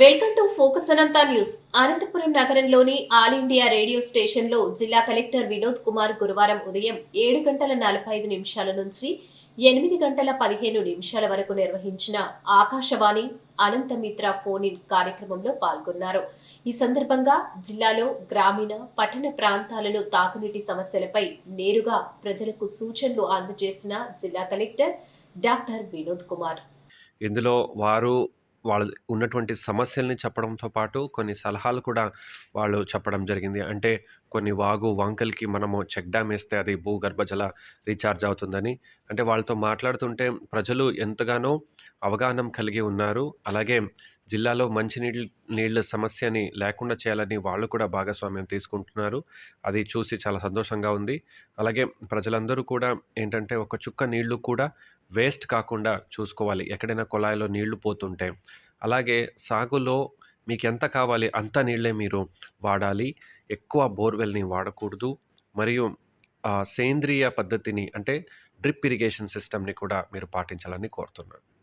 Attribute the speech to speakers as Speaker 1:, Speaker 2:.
Speaker 1: Welcome to focus Anantha news. Anantapuram నగరంలోని all India radio స్టేషన్లో జిల్లా కలెక్టర్ వినోద్ కుమార్ గురువారం ఉదయం ఏడు గంటల నలభై ఐదు నిమిషాల నుంచి ఎనిమిది గంటల పదిహేను నిమిషాల వరకు నిర్వహించిన ఆకాశవాణి అనంతమిత్ర ఫోన్ ఇన్ కార్యక్రమంలో పాల్గొన్నారు. ఈ సందర్భంగా జిల్లాలో గ్రామీణ పట్టణ ప్రాంతాలలో తాగునీటి సమస్యలపై నేరుగా ప్రజలకు సూచనలు అందజేసిన జిల్లా కలెక్టర్ డాక్టర్ వినోద్ కుమార్.
Speaker 2: ఇందులో వారు వాళ్ళ ఉన్నటువంటి సమస్యల్ని చెప్పడంతో పాటు కొన్ని సలహాలు కూడా వాళ్ళు చెప్పడం జరిగింది. అంటే కొన్ని వాగు వంకలకి మనము చెక్ డ్యామ్ వేస్తే అది భూగర్భ జల రీఛార్జ్ అవుతుందని. అంటే వాళ్ళతో మాట్లాడుతుంటే ప్రజలు ఎంతగానో అవగాహన కలిగి ఉన్నారు. అలాగే జిల్లాలో మంచినీళ్ళ నీళ్ళ సమస్యని లేకుండా చేయాలని వాళ్ళు కూడా భాగస్వామ్యం తీసుకుంటున్నారు. అది చూసి చాలా సంతోషంగా ఉంది. అలాగే ప్రజలందరూ కూడా ఏంటంటే ఒక చుక్క నీళ్ళు కూడా వేస్ట్ కాకుండా చూసుకోవాలి. ఎక్కడైనా కుళాయిలో నీళ్ళు పోతుంటే. అలాగే సాగులో మీకు ఎంత కావాలి అంత నీళ్ళే మీరు వాడాలి. ఎక్కువ బోర్వెల్ని వాడకూడదు. మరియు సేంద్రియ పద్ధతిని అంటే డ్రిప్ ఇరిగేషన్ సిస్టమ్ని కూడా మీరు పాటించాలని కోరుతున్నాను.